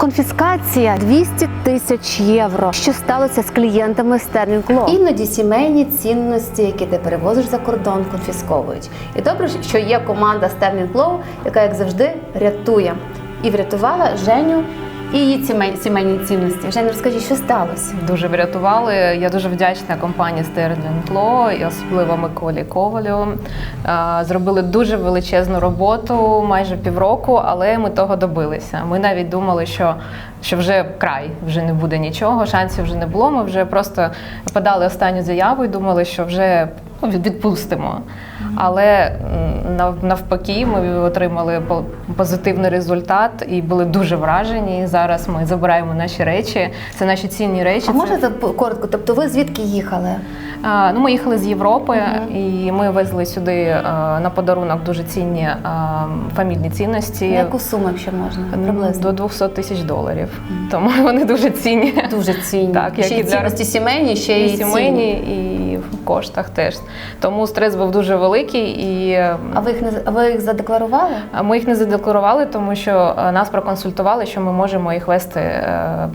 Конфіскація 200 тисяч євро. Що сталося з клієнтами Sterling Law? Іноді сімейні цінності, які ти перевозиш за кордон, конфісковують. І добре, що є команда Sterling Law, яка, як завжди, рятує. І врятувала Женю і її сімей- сімейні цінності. Женя, розкажи, що сталося? Дуже врятували. Я дуже вдячна компанії Sterling Law і особливо Миколі Ковалю. Зробили дуже величезну роботу, майже півроку, але ми того добилися. Ми навіть думали, що, що вже край, вже не буде нічого, шансів вже не було. Ми вже просто подали останню заяву і думали, що вже відпустимо. Але навпаки, ми отримали по- позитивний результат і були дуже вражені. Зараз ми забираємо наші речі. Це наші цінні речі. А Це- можете коротко? Тобто ви звідки їхали? а, Ну, ми їхали з Європи, і ми везли сюди а, на подарунок дуже цінні а, фамільні цінності. На яку суму, якщо можна? Приблизно. До 200 тисяч доларів. Тому вони дуже цінні. Дуже цінні. Так, І ще як і для- цінності сімейні, ще І й сімейні, цінні. і в коштах теж. Тому стрес був дуже великий, і А ви їх не а ви їх задекларували? ми їх не задекларували, тому що е, нас проконсультували, що ми можемо їх вести е,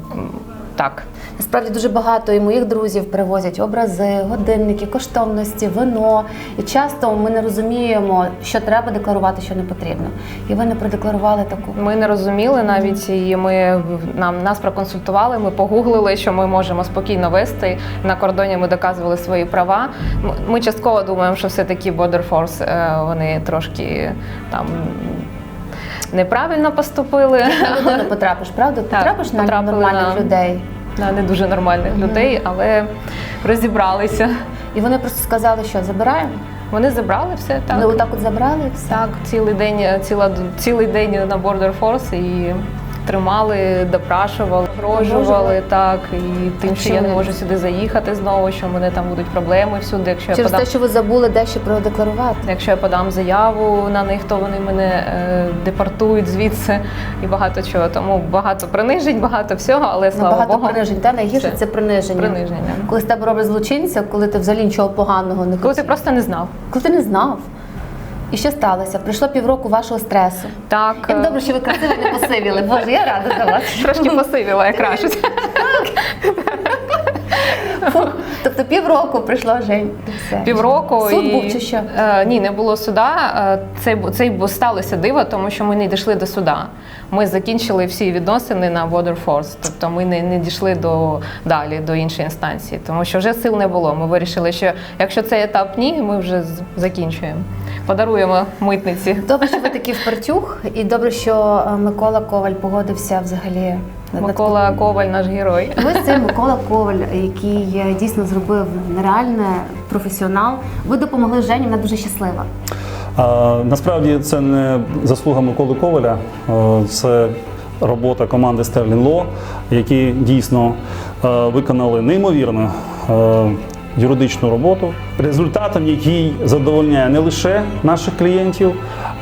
так. Насправді дуже багато і моїх друзів привозять образи, годинники, коштовності, вино. І часто ми не розуміємо, що треба декларувати, що не потрібно. І ви не продекларували таку. Ми не розуміли навіть, і ми нам нас проконсультували. Ми погуглили, що ми можемо спокійно вести. На кордоні ми доказували свої права. Ми частково думаємо, що все-таки Border Force е, вони трошки там. Неправильно поступили людину потрапиш, правда? Так, потрапиш на нормальних на- людей. на не дуже нормальних людей, але розібралися. І вони просто сказали, що забираємо. Вони забрали все так. Вони отак от забрали все. Так, цілий день, ціла, цілий день на Border Force і тримали, допрашували, Погрожували? так. І тим, А що я не можу сюди заїхати знову, що в мене там будуть проблеми всюди. Якщо я подам, те, що ви забули дещо продекларувати. якщо я подам заяву на них, то вони мене е, депортують звідси і багато чого. Тому багато принижень, багато всього, але слава Набагато Богу. принижень. Та найгірше Це це приниження. приниження. Коли з тебе роблять злочинця, коли ти взагалі нічого поганого не Коли ти просто не знав. Коли ти не знав. І що сталося? Прийшло півроку вашого стресу. Так, Як добре, що ви красиво не посивіли. Боже, я рада за вас. трошки посивіла, як кажуть. Тобто півроку прийшло Жень. все. Півроку Суд і... був чи що? Е, ні, не було суда. Е, Це це бу- сталося диво, тому що ми не дійшли до суда. Ми закінчили всі відносини на Border Force, тобто ми не, не дійшли до далі до іншої інстанції, тому що вже сил не було. Ми вирішили, що якщо цей етап ні, ми вже закінчуємо. Подаруємо митниці. Добре, що ви такі впертюх, і добре, що е, Микола Коваль погодився взагалі. Микола Коваль, наш герой. Ви це Микола Коваль, який е, дійсно зробив нереальне професіонал. Ви допомогли Жені, вона дуже щаслива. А, насправді це не заслуга Миколи Коваля, е, це робота команди Sterling Law, які дійсно виконали неймовірну е, юридичну роботу, результатом який задовольняє не лише наших клієнтів,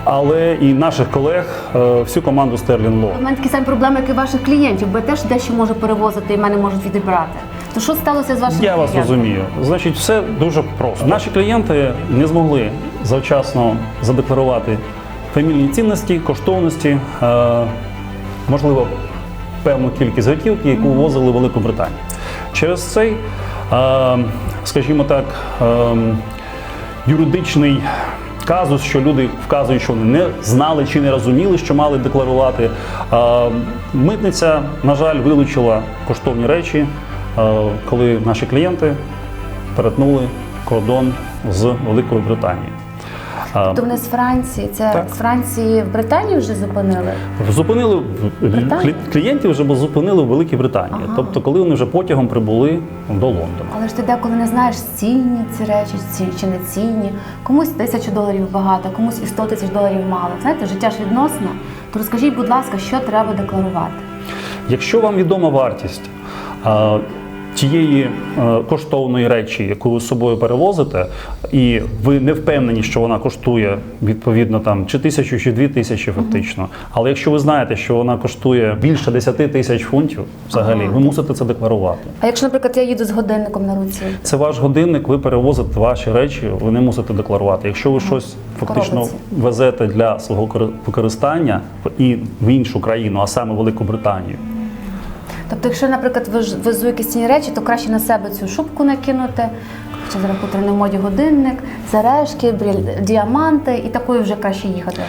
але і наших колег, е, всю команду Sterling Law. У мене такі самі проблеми, як і ваших клієнтів, бо я теж дещо можу перевозити і мене можуть відібрати. То що сталося з вашими Я вас розумію. Значить, все дуже просто. Наші клієнти не змогли завчасно задекларувати фамільні цінності, коштовності, е, можливо, певну кількість готівки, яку ввозили в Велику Британію. Через цей, е, скажімо так, е, юридичний казус, що люди вказують, що вони не знали чи не розуміли, що мали декларувати. Митниця, на жаль, вилучила коштовні речі, е, коли наші клієнти перетнули кордон з Великою Британією. Е, То вони з Франції. Це Так. з Франції в Британію вже зупинили. Зупинили Британія? клі- клієнтів вже зупинили в Великій Британії. Ага. Тобто, коли вони вже потягом прибули до Лондона. Але ж ти деколи не знаєш, цінні ці речі ці чи не цінні. Комусь тисячу доларів багато, комусь і 100 тисяч доларів мало. Знаєте, життя ж відносне. То розкажіть, будь ласка, що треба декларувати? Якщо вам відома вартість тієї е, коштовної речі, яку ви з собою перевозите, і ви не впевнені, що вона коштує відповідно там чи тисячу, чи дві тисячі фактично. Але якщо ви знаєте, що вона коштує більше 10 тисяч фунтів, взагалі, Ага. ви мусите це декларувати. А якщо, наприклад, я їду з годинником на руці? Це ваш годинник, ви перевозите ваші речі, ви не мусите декларувати. Якщо ви щось фактично Коробці. везете для свого кори- використання в- і в іншу країну, а саме Велику Британію, Тобто, якщо, наприклад, везу якісь цінні речі, то краще на себе цю шубку накинути, хоча зараз потрібно в моді годинник, сережки, діаманти, і такою вже краще їхати.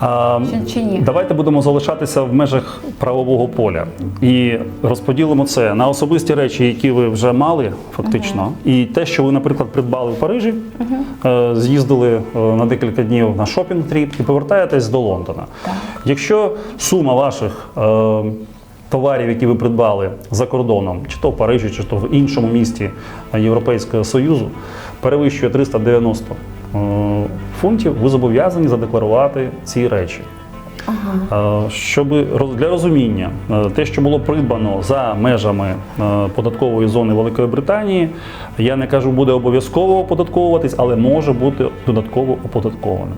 А, Чи- чи ні? Давайте будемо залишатися в межах правового поля і розподілимо це на особисті речі, які ви вже мали фактично, і те, що ви, наприклад, придбали в Парижі, е, з'їздили е, на декілька днів на шопінг тріп і повертаєтесь до Лондона. Якщо сума ваших е, товарів, які ви придбали за кордоном, чи то в Парижі, чи то в іншому місті Європейського Союзу, перевищує 390 е, фунтів, ви зобов'язані задекларувати ці речі. Е, Щоб для розуміння, е, те, що було придбано за межами податкової зони Великої Британії, я не кажу, буде обов'язково оподатковуватись, але може бути додатково оподаткованим.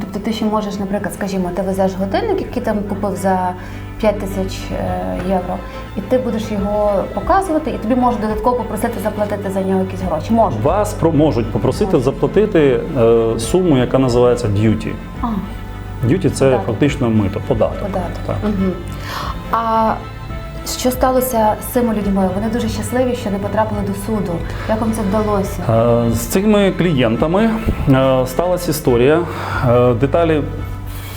Тобто ти ще можеш, наприклад, скажімо, ти везеш годинник, який там купив за 5 тисяч е, євро, і ти будеш його показувати, і тобі можуть додатково попросити заплатити за нього якісь гроші. Можуть. Вас про- можуть попросити заплатити е, суму, яка називається. А, Duty – це Податок. фактично мито, податок. податок. Так. Угу. А що сталося з цими людьми? Вони дуже щасливі, що не потрапили до суду. Як вам це вдалося? Е, З цими клієнтами е, сталася історія. Деталі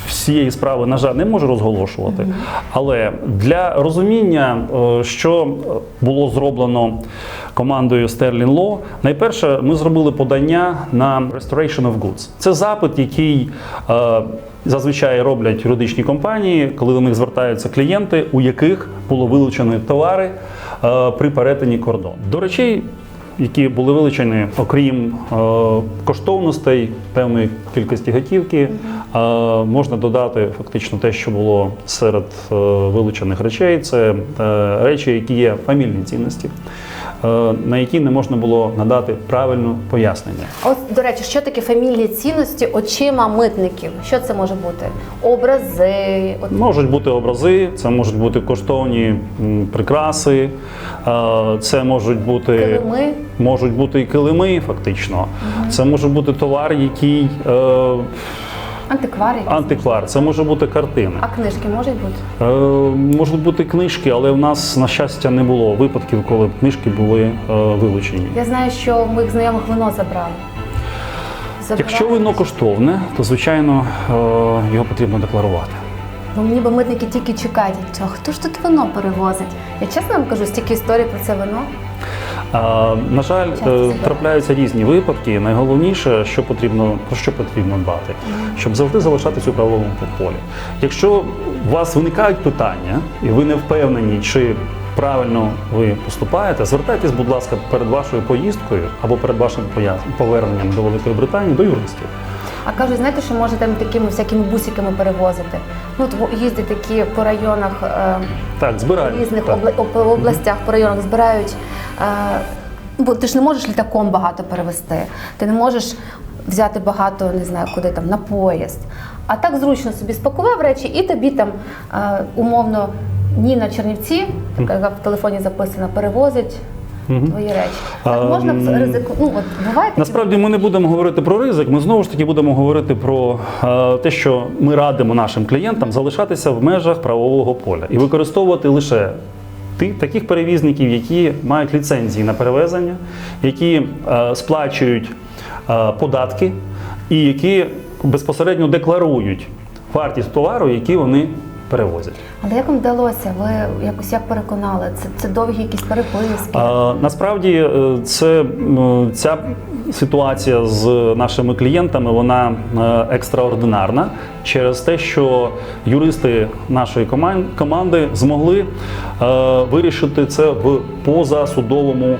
всієї справи, на жаль, не можу розголошувати. Але для розуміння, е, що було зроблено командою Sterling Law, найперше ми зробили подання на Restoration of Goods. Це запит, який е, зазвичай роблять юридичні компанії, коли до них звертаються клієнти, у яких було вилучені товари е, при перетині кордону. До речей, які були вилучені, окрім коштовностей певної кількості готівки, можна додати фактично те, що було серед е, вилучених речей. Це е, речі, які є фамільні цінності, е, на які не можна було надати правильне пояснення. От, до речі, що таке фамільні цінності очима митників? Що це може бути? Образи, от Можуть бути образи, це можуть бути коштовні прикраси, це можуть бути килими. можуть бути і килими, фактично. Це може бути товар, який е, Антиквари. якісь. антиквар, це може бути картина. А книжки можуть бути? Е, можуть бути книжки, але в нас, на щастя, не було випадків, коли б книжки були е, вилучені. Я знаю, що в моїх знайомих вино забрали. Забрали. Якщо вино коштовне, то звичайно е, його потрібно декларувати. Ну, ніби митники тільки чекають, а хто ж тут вино перевозить? Я чесно вам кажу, стільки історій про це вино. На жаль, е, трапляються різні випадки. Найголовніше, що потрібно про що потрібно дбати, щоб завжди залишатись у правовому полі. Якщо у вас виникають питання, і ви не впевнені, чи правильно ви поступаєте, звертайтесь, будь ласка, перед вашою поїздкою або перед вашим поверненням до Великої Британії до юристів. А кажуть, знаєте, що може там такими всякими бусиками перевозити. Ну, їздять такі по районах, е, Так, збираємо. в різних так. обла- об- областях, по районах збирають. Е, бо ти ж не можеш літаком багато перевезти. Ти не можеш взяти багато, не знаю, куди там, на поїзд. А так зручно собі спакував речі, і тобі там е, умовно Ніна Чернівці, яка в телефоні записана, перевозить. Твої речі. Так А, можна ризику. Ну от буває такі Насправді ми не будемо говорити про ризик. Ми знову ж таки будемо говорити про е, те, що ми радимо нашим клієнтам залишатися в межах правового поля і використовувати лише таких перевізників, які мають ліцензії на перевезення, які е, сплачують е, податки і які безпосередньо декларують вартість товару, який вони перевозять. Але як вам вдалося? Ви якось як переконали? Це, це довгі якісь переписки? А, насправді е, це ця ситуація з нашими клієнтами вона е, екстраординарна через те, що юристи нашої коман- команди змогли е, вирішити це в позасудовому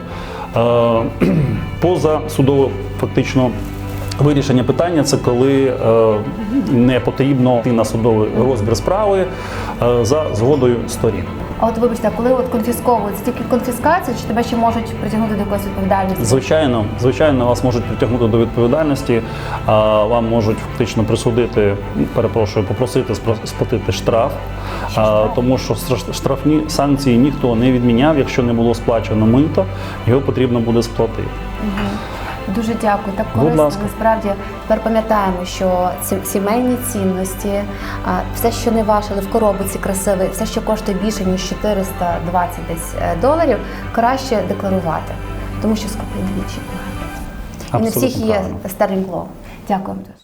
позасудово фактично. Вирішення питання це коли е, не потрібно йти на судовий розбір справи е, за згодою сторін. А от вибачте, а коли от конфісковують, тільки конфіскація, чи тебе ще можуть притягнути до якоїсь відповідальності? Звичайно, звичайно, вас можуть притягнути до відповідальності, а вам можуть фактично присудити, перепрошую, попросити сплатити штраф, а, тому що штрафні санкції ніхто не відміняв. Якщо не було сплачено мито, його потрібно буде сплатити. Дуже дякую. Так корисно. Насправді тепер пам'ятаємо, що сімейні цінності, все, що не ваше, але в коробці красиве, все, що коштує більше ніж 420 десь е, доларів, краще декларувати, тому що скупи двічі. І не всіх є стерлінг-лоу. Дякую вам дуже.